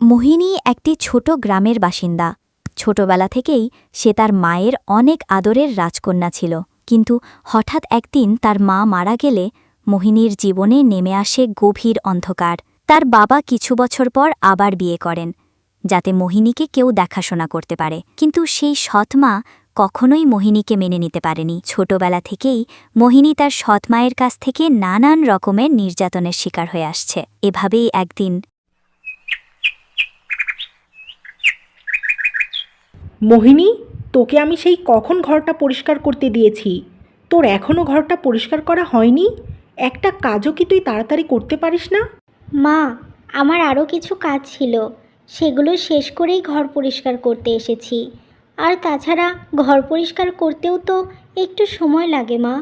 মোহিনী একটি ছোট গ্রামের বাসিন্দা। ছোটবেলা থেকেই সে তার মায়ের অনেক আদরের রাজকন্যা ছিল। কিন্তু হঠাৎ একদিন তার মা মারা গেলে মোহিনীর জীবনে নেমে আসে গভীর অন্ধকার। তার বাবা কিছু বছর পর আবার বিয়ে করেন, যাতে মোহিনীকে কেউ দেখাশোনা করতে পারে। কিন্তু সেই সৎমা কখনোই মোহিনীকে মেনে নিতে পারেনি। ছোটবেলা থেকেই মোহিনী তার সৎমায়ের কাছ থেকে নানান রকমের নির্যাতনের শিকার হয়ে আসছে। এভাবেই একদিন মোহিনী তোকে আমি সেই কখন ঘরটা পরিষ্কার করতে দিয়েছি? তোর এখনও ঘরটা পরিষ্কার করা হয়নি? একটা কাজও কি তুই তাড়াতাড়ি করতে পারিস না? মা আমার আরও কিছু কাজ ছিল। সেগুলো শেষ করেই ঘর পরিষ্কার করতে এসেছি। আর তাছাড়া ঘর পরিষ্কার করতেও তো একটু সময় লাগে মা।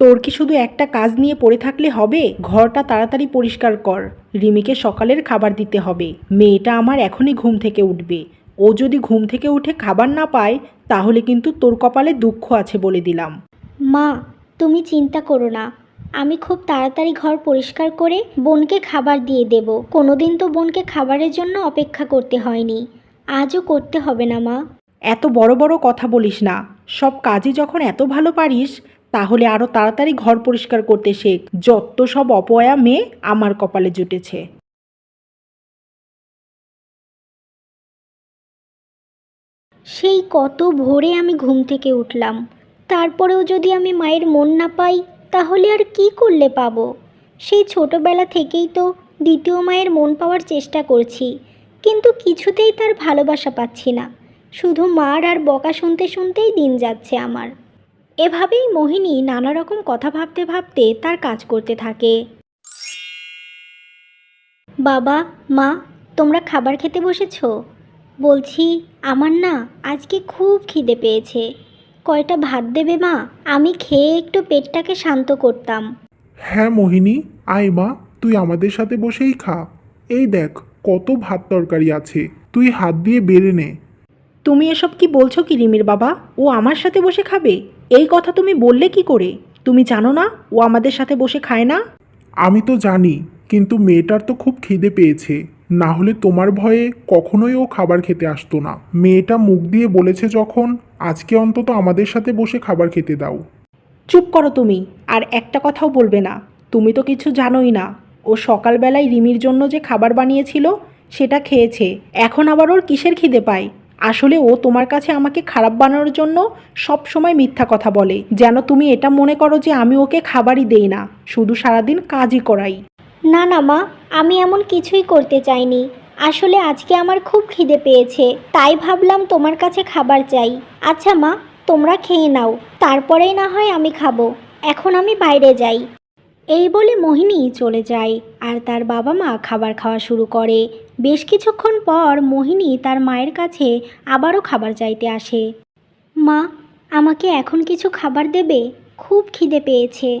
তোর কি শুধু একটা কাজ নিয়ে পড়ে থাকলে হবে? ঘরটা তাড়াতাড়ি পরিষ্কার কর। রিমিকে সকালের খাবার দিতে হবে। মেয়েটা আমার এখনই ঘুম থেকে উঠবে। ও যদি ঘুম থেকে উঠে খাবার না পায় তাহলে কিন্তু তোর কপালে দুঃখ আছে বলে দিলাম। মা তুমি চিন্তা করো না। আমি খুব তাড়াতাড়ি ঘর পরিষ্কার করে বোনকে খাবার দিয়ে দেব। কোনোদিন তো বোনকে খাবারের জন্য অপেক্ষা করতে হয়নি। আজও করতে হবে না মা। এত বড় বড় কথা বলিস না। সব কাজই যখন এত ভালো পারিস তাহলে আরও তাড়াতাড়ি ঘর পরিষ্কার করতে শেখ। যত সব অপয়া মেয়ে আমার কপালে জুটেছে। সেই কত ভোরে আমি ঘুম থেকে উঠলাম। তারপরেও যদি আমি মায়ের মন না পাই, তাহলে আর কি করলে পাবো? সেই ছোটবেলা থেকেই তো দ্বিতীয় মায়ের মন পাওয়ার চেষ্টা করছি, কিন্তু কিছুতেই তার ভালোবাসা পাচ্ছি না। শুধু মার আর বকা শুনতে শুনতেই দিন যাচ্ছে আমার। এভাবেই মোহিনী নানা রকম কথা ভাবতে ভাবতে তার কাজ করতে থাকে। বাবা, মা, তোমরা খাবার খেতে বসেছো? বলছি আমার না আজকে খুব খিদে পেয়েছে। কয়টা ভাত দেবে মা? আমি খেয়ে একটু পেটটাকে শান্ত করতাম। হ্যাঁ মোহিনী আয় মা তুই আমাদের সাথে বসেই খা। এই দেখ কত ভাত তরকারি আছে। তুই হাত দিয়ে বেড়ে নে। তুমি এসব কি বলছো কি রিমির বাবা? ও আমার সাথে বসে খাবে? এই কথা তুমি বললে কি করে? তুমি জানো না ও আমাদের সাথে বসে খায় না? আমি তো জানি কিন্তু মেয়েটার তো খুব খিদে পেয়েছে। না হলে তোমার ভয়ে কখনোই ও খাবার খেতে আসতো না। মেয়েটা মুখ দিয়ে বলেছে যখন আজকে অন্তত আমাদের সাথে বসে খাবার খেতে দাও। চুপ করো তুমি আর একটা কথাও বলবে না। তুমি তো কিছু জানোই না। ও সকালবেলায় রিমির জন্য যে খাবার বানিয়েছিল সেটা খেয়েছে। এখন আবার ওর কিসের খিদে পায়? আসলে ও তোমার কাছে আমাকে খারাপ বানানোর জন্য সব সময় মিথ্যা কথা বলে। যেন তুমি এটা মনে করো যে আমি ওকে খাবারই দেই না শুধু সারাদিন কাজই করাই। না না মা আমি এমন কিছুই করতে চাইনি। আসলে আজকে আমার খুব খিদে পেয়েছে, তাই ভাবলাম তোমার কাছে খাবার চাই। আচ্ছা মা, তোমরা খেয়ে নাও, তারপরেই না হয় আমি খাব। এখন আমি বাইরে যাই। এই বলে মোহিনী চলে যায় আর তার বাবা মা খাবার খাওয়া শুরু করে। বেশ কিছুক্ষণ পর মোহিনী তার মায়ের কাছে আবারও খাবার চাইতে আসে। মা, আমাকে এখন কিছু খাবার দেবে? খুব খিদে পেয়েছে।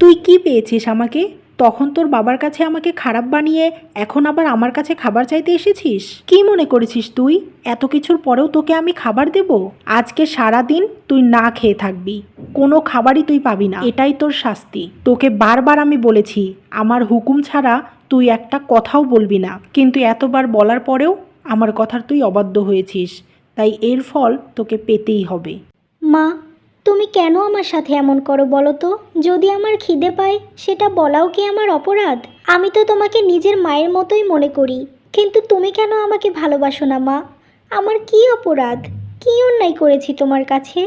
তুই কি পেয়েছিস আমাকে? তখন তোর বাবার কাছে আমাকে খারাপ বানিয়ে এখন আবার আমার কাছে খাবার চাইতে এসেছিস? কি মনে করেছিস তুই? এত কিছুর পরেও তোকে আমি খাবার দেব? আজকে সারা দিন তুই না খেয়ে থাকবি। কোনো খাবারই তুই পাবি না। এটাই তোর শাস্তি। তোকে বারবার আমি বলেছি, আমার হুকুম ছাড়া তুই একটা কথাও বলবি না। কিন্তু এতবার বলার পরেও আমার কথার তুই অবাধ্য হয়েছিস। তাই এর ফল তোকে পেতেই হবে। মা তুমি কেন আমার সাথে এমন করো বলো তো? যদি আমার খিদে পায় সেটা বলাও কি আমার অপরাধ? আমি তো তোমাকে নিজের মায়ের মতোই মনে করি। কিন্তু তুমি কেন আমাকে ভালোবাসো না মা? আমার কি অপরাধ? কি অন্যায় করেছি তোমার কাছে?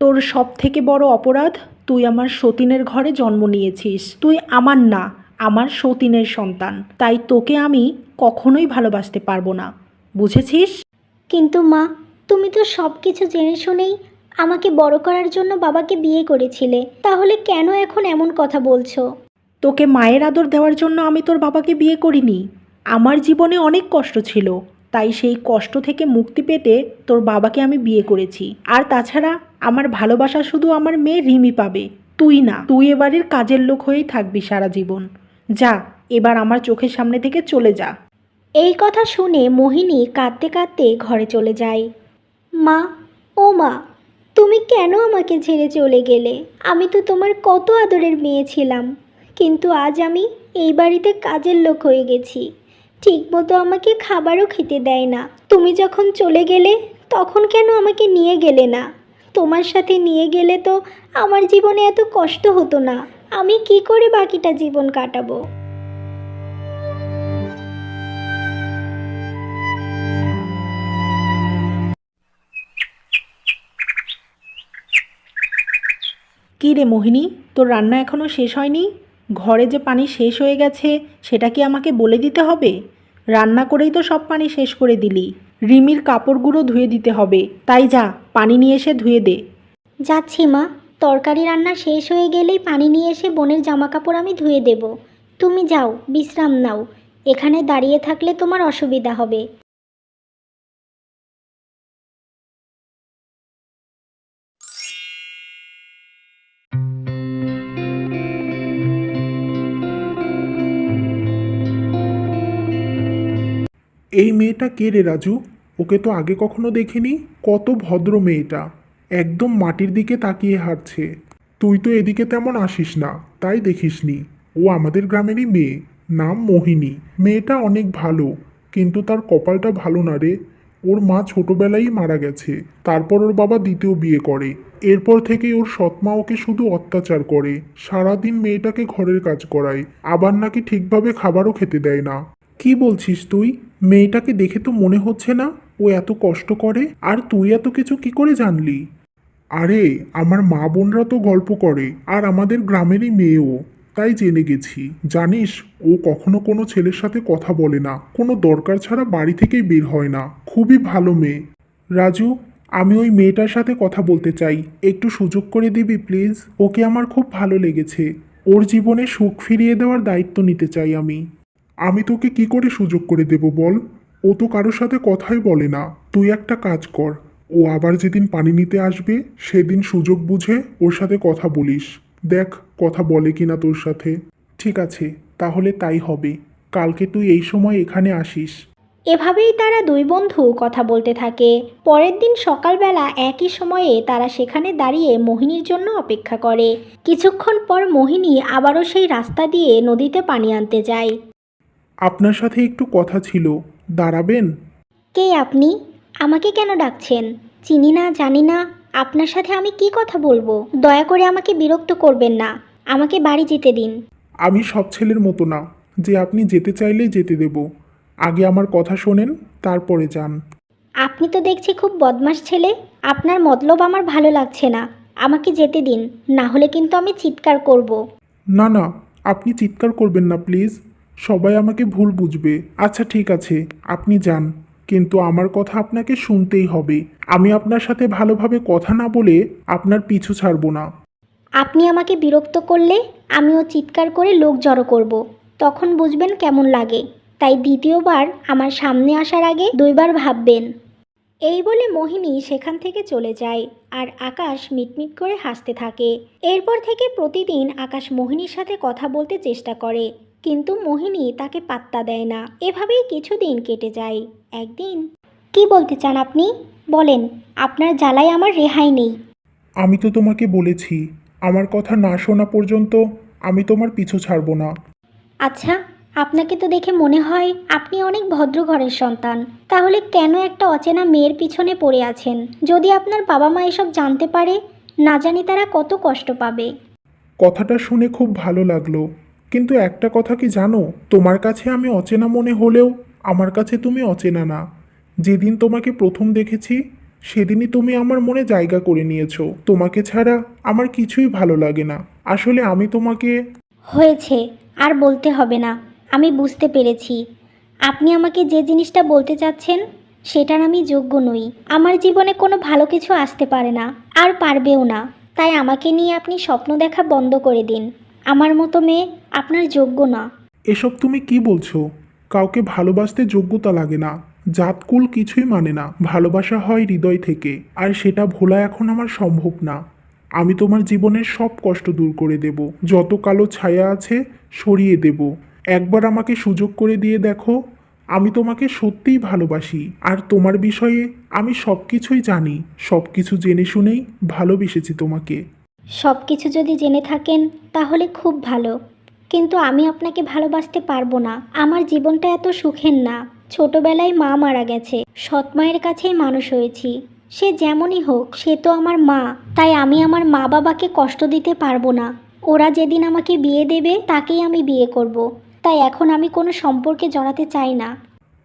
তোর সব থেকে বড় অপরাধ তুই আমার সতীনের ঘরে জন্ম নিয়েছিস। তুই আমার না আমার সতীনের সন্তান। তাই তোকে আমি কখনোই ভালোবাসতে পারব না। বুঝেছিস? কিন্তু মা তুমি তো সব কিছু জেনে শুনেই আমাকে বড় করার জন্য বাবাকে বিয়ে করেছিলে। তাহলে কেন এখন এমন কথা বলছো? তোকে মায়ের আদর দেওয়ার জন্য আমি তোর বাবাকে বিয়ে করিনি। আমার জীবনে অনেক কষ্ট ছিল। তাই সেই কষ্ট থেকে মুক্তি পেতে তোর বাবাকে আমি বিয়ে করেছি। আর তাছাড়া আমার ভালোবাসা শুধু আমার মেয়ে রিমি পাবে। তুই না তুই এবারের কাজের লোক হয়েই থাকবি সারা জীবন। যা এবার আমার চোখের সামনে থেকে চলে যা। এই কথা শুনে মোহিনী কাঁদতে কাঁদতে ঘরে চলে যায়। মা ও মা তুমি কেন আমাকে ছেড়ে চলে গেলে? আমি তো তোমার কত আদরের মেয়ে ছিলাম। কিন্তু আজ আমি এই বাড়িতে কাজের লোক হয়ে গেছি। ঠিকমতো আমাকে খাবারও খেতে দেয় না। তুমি যখন চলে গেলে, তখন কেন আমাকে নিয়ে গেলে না? তোমার সাথে নিয়ে গেলে তো আমার জীবনে এত কষ্ট হতো না। আমি কি করে বাকিটা জীবন কাটাবো? কি রে মোহিনী? তোর রান্না এখনও শেষ হয়নি? ঘরে যে পানি শেষ হয়ে গেছে, সেটা কি আমাকে বলে দিতে হবে? রান্না করেই তো সব পানি শেষ করে দিলি। রিমির কাপড়গুলো ধুয়ে দিতে হবে। তাই যা, পানি নিয়ে এসে ধুয়ে দে। যাচ্ছি মা। তরকারি রান্না শেষ হয়ে গেলেই পানি নিয়ে এসে বোনের জামা কাপড় আমি ধুয়ে দেব। তুমি যাও, বিশ্রাম নাও। এখানে দাঁড়িয়ে থাকলে তোমার অসুবিধা হবে। মেয়েটা কে রে রাজু? ওকে তো আগে কখনো দেখিনি। কত ভদ্র মেয়েটা। একদম মাটির দিকে তাকিয়ে হাঁটছে। তুই তো এদিকে তেমন আসিস না, তাই দেখিসনি। ও আমাদের গ্রামেরই মেয়ে, নাম মোহিনী। মেয়েটা অনেক ভালো, কিন্তু তার কপালটা ভালো না রে। ওর মা ছোটবেলায় মারা গেছে। তারপর ওর বাবা দ্বিতীয় বিয়ে করে। এরপর থেকে ওর সৎমা ওকে শুধু অত্যাচার করে। সারাদিন মেয়েটাকে ঘরের কাজ করায়। আবার নাকি ঠিকভাবে খাবারও খেতে দেয় না। কি বলছিস তুই? মেয়েটাকে দেখে তো মনে হচ্ছে না ও এত কষ্ট করে। আর তুই এত কিছু কি করে জানলি? আরে, আমার মা বোনরা তো গল্প করে, আর আমাদের গ্রামেরই মেয়েও। তাই জেনে গেছি। জানিস, ও কখনো কোনো ছেলের সাথে কথা বলে না। কোনো দরকার ছাড়া বাড়ি থেকেই বের হয় না। খুবই ভালো মেয়ে। রাজু, আমি ওই মেয়েটার সাথে কথা বলতে চাই। একটু সুযোগ করে দিবি, প্লিজ? ওকে আমার খুব ভালো লেগেছে। ওর জীবনে সুখ ফিরিয়ে দেওয়ার দায়িত্ব নিতে চাই আমি। আমি তোকে কি করে সুযোগ করে দেব বল? ও তো কারোর সাথে কথাই বলে না। তুই একটা কাজ কর। ও আবার যেদিন পানি নিতে আসবে, সেদিন সুযোগ বুঝে ওর সাথে কথা বলিস। দেখ, কথা বলে কিনা তোর সাথে। ঠিক আছে, তাহলে তাই হবে। কালকে তুই এই সময় এখানে আসিস। এভাবেই তারা দুই বন্ধু কথা বলতে থাকে। পরের দিন সকালবেলা একই সময়ে তারা সেখানে দাঁড়িয়ে মোহিনীর জন্য অপেক্ষা করে। কিছুক্ষণ পর মোহিনী আবারও সেই রাস্তা দিয়ে নদীতে পানি আনতে যায়। আপনার সাথে একটু কথা ছিল দাঁড়াবেন? কে আপনি? আমাকে কেন ডাকছেন? চিনি না জানি না। আপনার সাথে আমি কি কথা বলব? দয়া করে আমাকে বিরক্ত করবেন না। আমাকে বাড়ি যেতে দিন। আমি সব ছেলের মতো না যে আপনি যেতে চাইলে যেতে দেব। আগে আমার কথা শোনেন তারপরে যান। আপনি তো দেখছি খুব বদমাস ছেলে। আপনার মতলব আমার ভালো লাগছে না। আমাকে যেতে দিন না হলে কিন্তু আমি চিৎকার করব। না না আপনি চিৎকার করবেন না প্লিজ। সবাই আমাকে ভুল বুঝবে। আচ্ছা ঠিক আছে, আপনি যান। কিন্তু আমার কথা আপনাকে শুনতেই হবে। আমি আপনার সাথে ভালোভাবে কথা না বলে আপনার পিছু ছাড়বো না। আপনি আমাকে বিরক্ত করলে আমিও চিৎকার করে লোক জড়ো করব। তখন বুঝবেন কেমন লাগে। তাই দ্বিতীয়বার আমার সামনে আসার আগে দুইবার ভাববেন। এই বলে মোহিনী সেখান থেকে চলে যায় আর আকাশ মিটমিট করে হাসতে থাকে। এরপর থেকে প্রতিদিন আকাশ মোহিনীর সাথে কথা বলতে চেষ্টা করে। কিন্তু মোহিনী তাকে পাত্তা দেয় না। এভাবেই কিছুদিন কেটে যায়। একদিন কি বলতে চান আপনি? বলেন আপনার জ্বালায় আমার রেহাই নেই। আমি তো তোমাকে বলেছি আমার কথা না শোনা পর্যন্ত আমি তোমার পিছু ছাড়বো না। আচ্ছা আপনাকে তো দেখে মনে হয় আপনি অনেক ভদ্র ঘরের সন্তান। তাহলে কেন একটা অচেনা মেয়ের পিছনে পড়ে আছেন? যদি আপনার বাবা মা এসব জানতে পারে না জানি তারা কত কষ্ট পাবে। কথাটা শুনে খুব ভালো লাগল। কিন্তু একটা কথা কি জানো? তোমার কাছে আমি অচেনা মনে হলেও আমার কাছে তুমি অচেনা না। যেদিন তোমাকে প্রথম দেখেছি, সেদিনই তুমি আমার মনে জায়গা করে নিয়েছো। তোমাকে ছাড়া আমার কিছুই ভালো লাগে না। আসলে আমি তোমাকে হয়েছে, আর বলতে হবে না। আমি বুঝতে পেরেছি। আপনি আমাকে যে জিনিসটা বলতে চাচ্ছেন, সেটার আমি যোগ্য নই। আমার জীবনে কোনো ভালো কিছু আসতে পারে না, আর পারবেও না। তাই আমাকে নিয়ে আপনি স্বপ্ন দেখা বন্ধ করে দিন। আমার মতো মেয়ে আপনার যোগ্য না। এসব তুমি কি বলছো? কাউকে ভালোবাসতে যোগ্যতা লাগে না। জাতকুল কিছুই মানে না। ভালোবাসা হয় হৃদয় থেকে। আর সেটা ভোলা এখন আমার সম্ভব না। আমি তোমার জীবনের সব কষ্ট দূর করে দেব। যত কালো ছায়া আছে, সরিয়ে দেব। একবার আমাকে সুযোগ করে দিয়ে দেখো, আমি তোমাকে সত্যিই ভালোবাসি। আর তোমার বিষয়ে আমি সব কিছুই জানি। সব কিছু জেনে শুনেই ভালোবেসেছি তোমাকে। সব কিছু যদি জেনে থাকেন তাহলে খুব ভালো। কিন্তু আমি আপনাকে ভালোবাসতে পারব না। আমার জীবনটা এত সুখের না। ছোটবেলায় মা মারা গেছে। সৎ মায়ের কাছেই মানুষ হয়েছি। সে যেমনই হোক সে তো আমার মা। তাই আমি আমার মা বাবাকে কষ্ট দিতে পারব না। ওরা যেদিন আমাকে বিয়ে দেবে তাকেই আমি বিয়ে করব। তাই এখন আমি কোনো সম্পর্কে জড়াতে চাই না।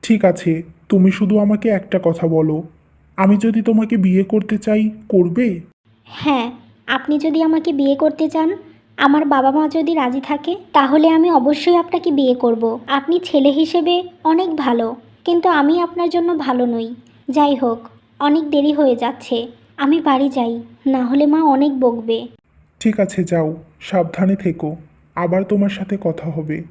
ঠিক আছে তুমি শুধু আমাকে একটা কথা বলো। আমি যদি তোমাকে বিয়ে করতে চাই করবে? হ্যাঁ আপনি যদি আমাকে বিয়ে করতে চান, আমার বাবা মা যদি রাজি থাকে, তাহলে আমি অবশ্যই আপনাকে বিয়ে করব। আপনি ছেলে হিসেবে অনেক ভালো, কিন্তু আমি আপনার জন্য ভালো নই। যাই হোক, অনেক দেরি হয়ে যাচ্ছে। আমি বাড়ি যাই, না হলে মা অনেক বকবে। ঠিক আছে, যাও। সাবধানে থেকো। আবার তোমার সাথে কথা হবে।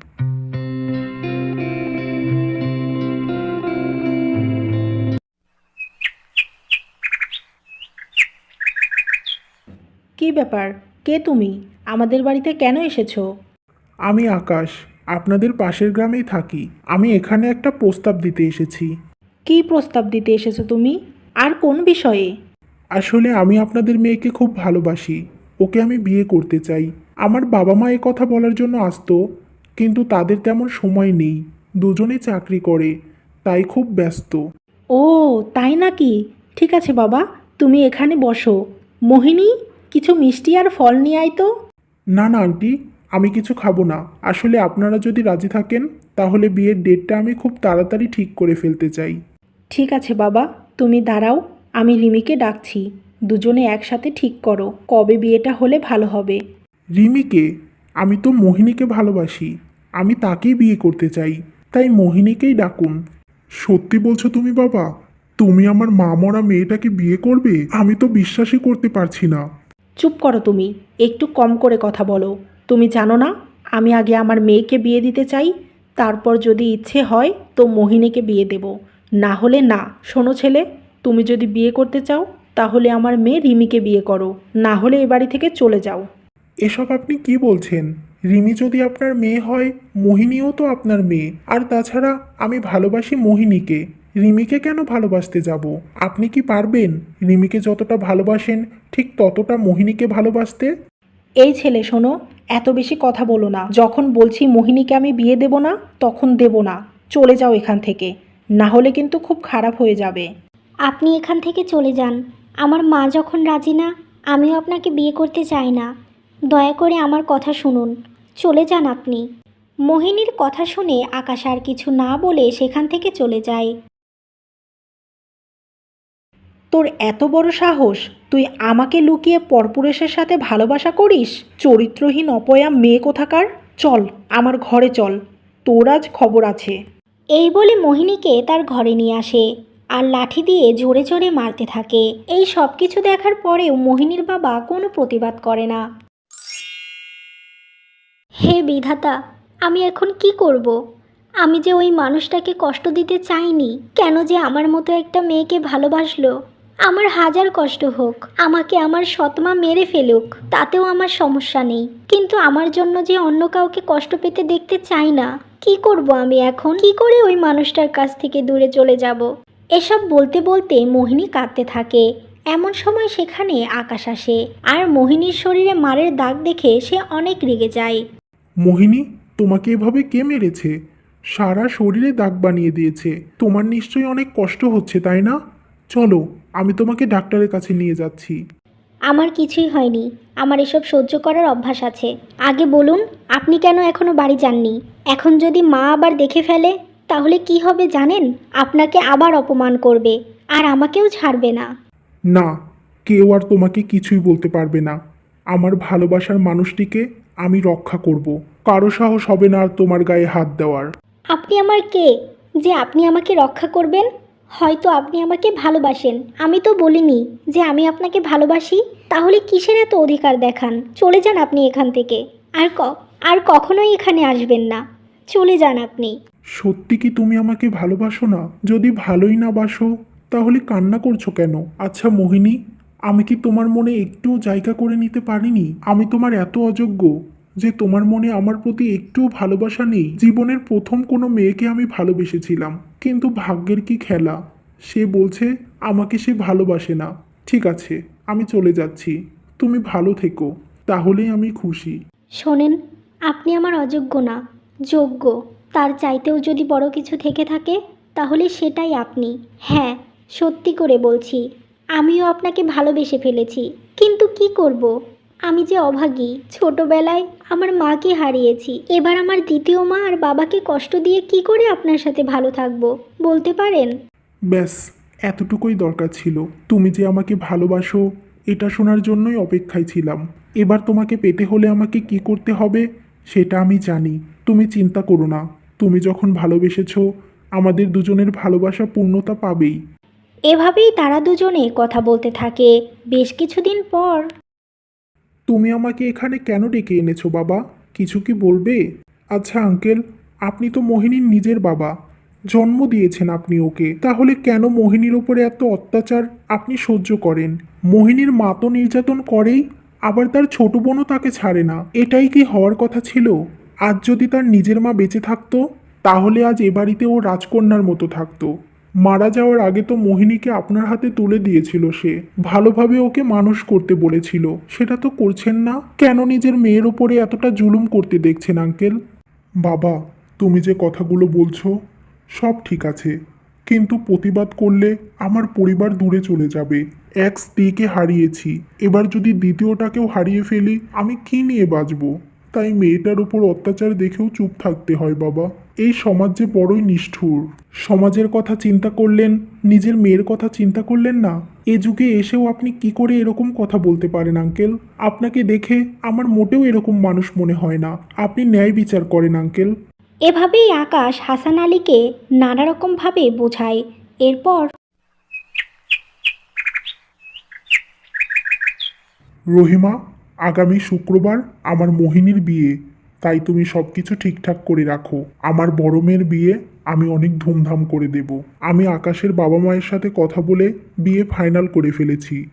কি ব্যাপার? কে তুমি? আমাদের বাড়িতে কেন এসেছ? আমি আকাশ আপনাদের পাশের গ্রামেই থাকি। আমি এখানে একটা প্রস্তাব দিতে এসেছি। কি প্রস্তাব দিতে এসেছ তুমি? আর কোন বিষয়ে? আসলে আমি আপনাদের মেয়েকে খুব ভালোবাসি। ওকে আমি বিয়ে করতে চাই। আমার বাবা মা এ কথা বলার জন্য আসতো কিন্তু তাদের তেমন সময় নেই। দুজনে চাকরি করে তাই খুব ব্যস্ত। ও তাই নাকি? ঠিক আছে বাবা তুমি এখানে বসো। মোহিনী? কিছু মিষ্টি আর ফল নিয়ে আয় তো। না না আন্টি আমি কিছু খাব না। আসলে আপনারা যদি রাজি থাকেন তাহলে বিয়ের ডেটটা আমি খুব তাড়াতাড়ি ঠিক করে ফেলতে চাই। ঠিক আছে বাবা। তুমি দাঁড়াও আমি রিমিকে ডাকছি। দুজনে একসাথে ঠিক করো কবে বিয়েটা হলে ভালো হবে। রিমিকে? আমি তো মোহিনীকে ভালোবাসি। আমি তাকেই বিয়ে করতে চাই। তাই মোহিনীকেই ডাকুন। সত্যি বলছো তুমি বাবা? তুমি আমার মা মরা মেয়েটাকে বিয়ে করবে? আমি তো বিশ্বাসই করতে পারছি না। চুপ করো তুমি, একটু কম করে কথা বলো। তুমি জানো না, আমি আগে আমার মেয়েকে বিয়ে দিতে চাই, তারপর যদি ইচ্ছে হয় তো মোহিনীকে বিয়ে দেব। না হলে না, শোনো ছেলে, তুমি যদি বিয়ে করতে চাও, তাহলে আমার মেয়ে রিমিকে বিয়ে করো, না হলে এ বাড়ি থেকে চলে যাও। এসব আপনি কি বলছেন? রিমি যদি আপনার মেয়ে হয়, মোহিনীও তো আপনার মেয়ে। আর তাছাড়া আমি ভালোবাসি মোহিনীকে। রিমিকে কেন ভালোবাসতে যাব? আপনি কি পারবেন? রিমিকে যতটা ভালোবাসেন ঠিক ততটা মোহিনীকে ভালোবাসতে? এই ছেলে শোনো এত বেশি কথা বলো না। যখন বলছি মোহিনীকে আমি বিয়ে দেব না তখন দেব না। চলে যাও এখান থেকে। না হলে কিন্তু খুব খারাপ হয়ে যাবে। আপনি এখান থেকে চলে যান। আমার মা যখন রাজি না আমিও আপনাকে বিয়ে করতে চাই না। দয়া করে আমার কথা শুনুন। চলে যান আপনি। মোহিনীর কথা শুনে আকাশ আর কিছু না বলে সেখান থেকে চলে যায়। তোর এত বড় সাহস? তুই আমাকে লুকিয়ে পরপুরেশের সাথে ভালোবাসা করিস? চরিত্রহীন অপয়া মেয়ে কোথাকার? চল, আমার ঘরে চল। তোর আজ খবর আছে। এই বলে মোহিনীকে তার ঘরে নিয়ে আসে আর লাঠি দিয়ে জোরে জোরে মারতে থাকে। এই সব কিছু দেখার পরেও মোহিনীর বাবা কোনো প্রতিবাদ করে না। হে বিধাতা, আমি এখন কি করব। আমি যে ওই মানুষটাকে কষ্ট দিতে চাইনি, কেন যে আমার মতো একটা মেয়েকে ভালোবাসলো? আমার হাজার কষ্ট হোক, আমাকে আমার সৎমা মেরে ফেলুক, তাতেও আমার সমস্যা নেই। কিন্তু আমার জন্য যে অন্য কাউকে কষ্ট পেতে দেখতে চাই না, কি করব আমি এখন? কি করে ওই মানুষটার কাছ থেকে দূরে চলে যাব? এসব বলতে বলতে মোহিনী কাঁদতে থাকে। এমন সময় সেখানে আকাশ আসে, আর মোহিনীর শরীরে মারের দাগ দেখে সে অনেক রেগে যায়। মোহিনী, তোমাকে এভাবে কে মেরেছে? সারা শরীরে দাগ বানিয়ে দিয়েছে। তোমার নিশ্চয়ই অনেক কষ্ট হচ্ছে, তাই না? চলো আমি তোমাকে ডাক্তারের কাছে নিয়ে যাচ্ছি। আমার কিছুই হয়নি। আমার এসব সহ্য করার অভ্যাস আছে। আগে বলুন আপনি কেন এখনও বাড়ি যাননি? এখন যদি মা আবার দেখে ফেলে তাহলে কি হবে জানেন? আপনাকে আবার অপমান করবে আর আমাকেও ছাড়বে না। না কেউ আর তোমাকে কিছুই বলতে পারবে না। আমার ভালোবাসার মানুষটিকে আমি রক্ষা করব। কারও সাহস হবে না আর তোমার গায়ে হাত দেওয়ার। আপনি আমার কে? যে আপনি আমাকে রক্ষা করবেন? হয়তো আপনি আমাকে ভালোবাসেন। আমি তো বলিনি যে আমি আপনাকে ভালোবাসি। তাহলে কিসের এত অধিকার দেখান? চলে যান আপনি এখান থেকে। আর ক, আর কখনোই এখানে আসবেন না। চলে যান আপনি। সত্যি কি তুমি আমাকে ভালোবাসো না? যদি ভালোই না বাসো, তাহলে কান্না করছ কেন? আচ্ছা মোহিনী, আমি কি তোমার মনে একটুও জায়গা করে নিতে পারিনি? আমি তোমার এত অযোগ্য। যে তোমার মনে আমার প্রতি একটুও ভালোবাসা নেই, জীবনের প্রথম কোনো মেয়েকে আমি ভালোবেসেছিলাম। কিন্তু ভাগ্যের কি খেলা? সে বলছে, আমাকে সে ভালোবাসে না। ঠিক আছে, আমি চলে যাচ্ছি। তুমি ভালো থেকো। তাহলেই আমি খুশি। শোনেন, আপনি আমার অযোগ্য না, যোগ্য। তার চাইতেও যদি বড় কিছু থেকে থাকে, তাহলে সেটাই আপনি। হ্যাঁ সত্যি করে বলছি, আমিও আপনাকে ভালোবেসে ফেলেছি। কিন্তু কি করব? আমি যে অভাগী ছোটবেলায় আমার মাকে হারিয়েছি। এবার আমার দ্বিতীয় মা আর বাবাকে কষ্ট দিয়ে কি করে আপনার সাথে ভালো থাকব বলতে পারেন? ব্যাস এতটুকুই দরকার ছিল। তুমি যে আমাকে ভালোবাসো এটা শোনার জন্যই অপেক্ষায় ছিলাম। এবার তোমাকে পেতে হলে আমাকে কি করতে হবে সেটা আমি জানি। তুমি চিন্তা করো না। তুমি যখন ভালোবেসেছো আমাদের দুজনের ভালোবাসা পূর্ণতা পাবেই। এভাবেই তারা দুজনে কথা বলতে থাকে। বেশ কিছুদিন পর তুমি আমাকে এখানে কেন ডেকে এনেছো, বাবা? কিছু কি বলবে? আচ্ছা আঙ্কেল, আপনি তো মোহিনীর নিজের বাবা। জন্ম দিয়েছেন আপনি ওকে। তাহলে কেন মোহিনীর উপরে এত অত্যাচার? আপনি সহ্য করেন। মোহিনীর মা তো নির্যাতন করেই, আবার তার ছোট বোনও তাকে ছাড়ে না। এটাই কি হওয়ার কথা ছিল? আজ যদি তার নিজের মা বেঁচে থাকতো, তাহলে আজ এ বাড়িতে ও রাজকন্যার মতো থাকতো। মারা যাওয়ার আগে তো মোহিনীকে আপনার হাতে তুলে দিয়েছিল সে। ভালোভাবে ওকে মানুষ করতে বলেছিল। সেটা তো করছেন না? কেন নিজের মেয়ের ওপরে এতটা জুলুম করতে দেখছেন, আঙ্কেল? বাবা, তুমি যে কথাগুলো বলছো, সব ঠিক আছে। কিন্তু প্রতিবাদ করলে আমার পরিবার দূরে চলে যাবে। এক স্ত্রীকে হারিয়েছি। এবার যদি দ্বিতীয়টাকেও হারিয়ে ফেলি, আমি কি নিয়ে বাঁচবো? তাই মেয়েটার উপর অত্যাচার দেখেও চুপ থাকতে হয় বাবা। এই সমাজ যে বড়ই নিষ্ঠুর। সমাজের কথা চিন্তা করলেন নিজের মেয়ের কথা চিন্তা করলেন না? এ যুগে এসেও আপনি কি করে এরকম কথা বলতে পারেন আঙ্কেল? আপনাকে দেখে আমার মোটেও এরকম মানুষ মনে হয় না। আপনি ন্যায় বিচার করেন আঙ্কেল। এভাবেই আকাশ হাসান আলীকে নানা রকমভাবে বোঝায়। এরপর রহিমা আগামী শুক্রবার আমার মোহিনীর বিয়ে। তাই তুমি সব কিছু ঠিকঠাক করে রাখো। আমার বড় মেয়ের বিয়ে আমি অনেক ধুমধাম করে দেব। আমি আকাশের বাবা মায়ের সাথে কথা বলে বিয়ে ফাইনাল করে ফেলেছি।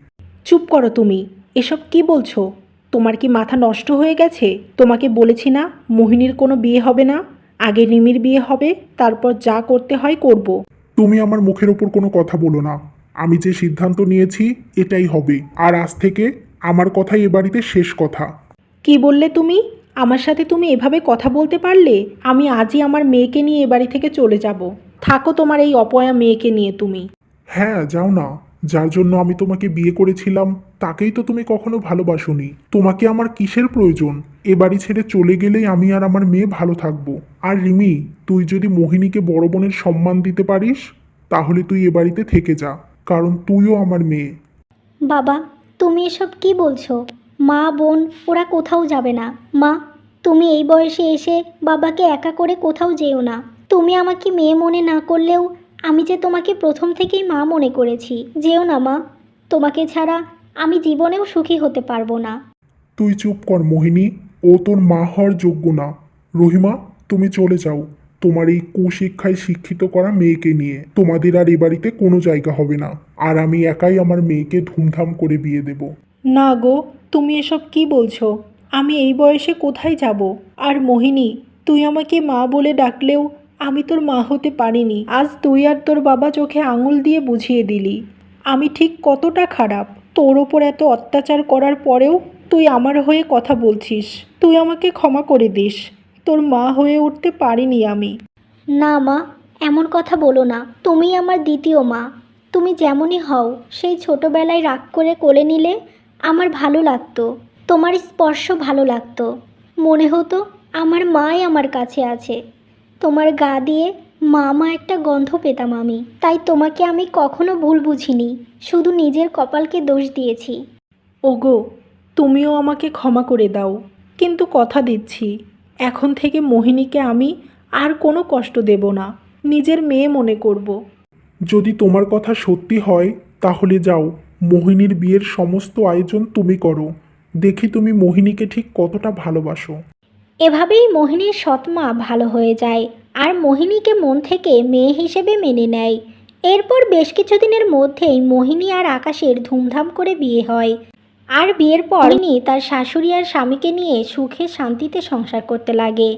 চুপ করো তুমি। এসব কি বলছো? তোমার কি মাথা নষ্ট হয়ে গেছে? তোমাকে বলেছি না মোহিনীর কোনো বিয়ে হবে না? আগে নিমির বিয়ে হবে তারপর যা করতে হয় করব। তুমি আমার মুখের ওপর কোনো কথা বলো না। আমি যে সিদ্ধান্ত নিয়েছি এটাই হবে। আর আজ থেকে আমার কথাই এ বাড়িতে শেষ কথা। কি বললে তুমি? আমার সাথে তুমি এভাবে কথা বলতে পারলে আমি আজই আমার মেয়েকে নিয়ে এ বাড়ি থেকে চলে যাব। থাকো তোমার এই অপয়া মেয়েকে নিয়ে তুমি। হ্যাঁ যাও না। যার জন্য আমি তোমাকে বিয়ে করেছিলাম তাকেই তো তুমি কখনো ভালোবাসোনি। তোমাকে আমার কিসের প্রয়োজন? এ বাড়ি ছেড়ে চলে গেলেই আমি আর আমার মেয়ে ভালো থাকব। আর রিমি তুই যদি মোহিনীকে বড় বোনের সম্মান দিতে পারিস তাহলে তুই এ বাড়িতে থেকে যা কারণ তুইও আমার মেয়ে। বাবা তুমি এসব কি বলছো? মা, বোন, ওরা কোথাও যাবে না। মা, তুমি এই বয়সে এসে বাবাকে একা করে কোথাও যেও না। তুমি আমাকে মেয়ে মনে না করলেও আমি যে তোমাকে প্রথম থেকেই মা মনে করেছি। যেও না, মা। তোমাকে ছাড়া আমি জীবনেও সুখী হতে পারব না। তুই চুপ কর, মোহিনী। ও তোর মা হওয়ার যোগ্য না। রহিমা, তুমি চলে যাও। তোমার এই কুশিক্ষায় শিক্ষিত করা মেয়েকে নিয়ে। তোমাদের আর এ বাড়িতে কোনো জায়গা হবে না। আর আমি একাই আমার মেয়েকে ধুমধাম করে বিয়ে দেব। না গো, তুমি এসব কি বলছো? আমি এই বয়সে কোথায় যাব? আর মোহিনী, তুই আমাকে মা বলে ডাকলেও আমি তোর মা হতে পারিনি। আজ তুই আর তোর বাবা চোখে আঙুল দিয়ে বুঝিয়ে দিলি। আমি ঠিক কতটা খারাপ? তোর ওপর এত অত্যাচার করার পরেও তুই আমার হয়ে কথা বলছিস। তুই আমাকে ক্ষমা করে দিস। তোর মা হয়ে উঠতে পারিনি আমি। না মা এমন কথা বলো না। তুমি আমার দ্বিতীয় মা। তুমি যেমনই হও সেই ছোটবেলায় রাগ করে কোলে নিলে আমার ভালো লাগতো। তোমার স্পর্শ ভালো লাগতো। মনে হতো আমার মাই আমার কাছে আছে। তোমার গা দিয়ে মা মা একটা গন্ধ পেতাম আমি। তাই তোমাকে আমি কখনো ভুল বুঝিনি। শুধু নিজের কপালকে দোষ দিয়েছি। ওগো তুমিও আমাকে ক্ষমা করে দাও। কিন্তু কথা দিচ্ছি। এখন থেকে মোহিনীকে আমি আর কোনো কষ্ট দেব না। নিজের মেয়ে মনে করব। যদি তোমার কথা সত্যি হয় তাহলে যাও। মোহিনীর বিয়ের সমস্ত আয়োজন তুমি করো। দেখি তুমি মোহিনীকে ঠিক কতটা ভালোবাসো। এভাবেই মোহিনীর সৎমা ভালো হয়ে যায় আর মোহিনীকে মন থেকে মেয়ে হিসেবে মেনে নেয়। এরপর বেশ কিছুদিনের মধ্যেই মোহিনী আর আকাশের ধুমধাম করে বিয়ে হয়। আর বিয়ের পর তিনি তার শাশুড়ি আর স্বামীকে নিয়ে সুখে শান্তিতে সংসার করতে লাগে।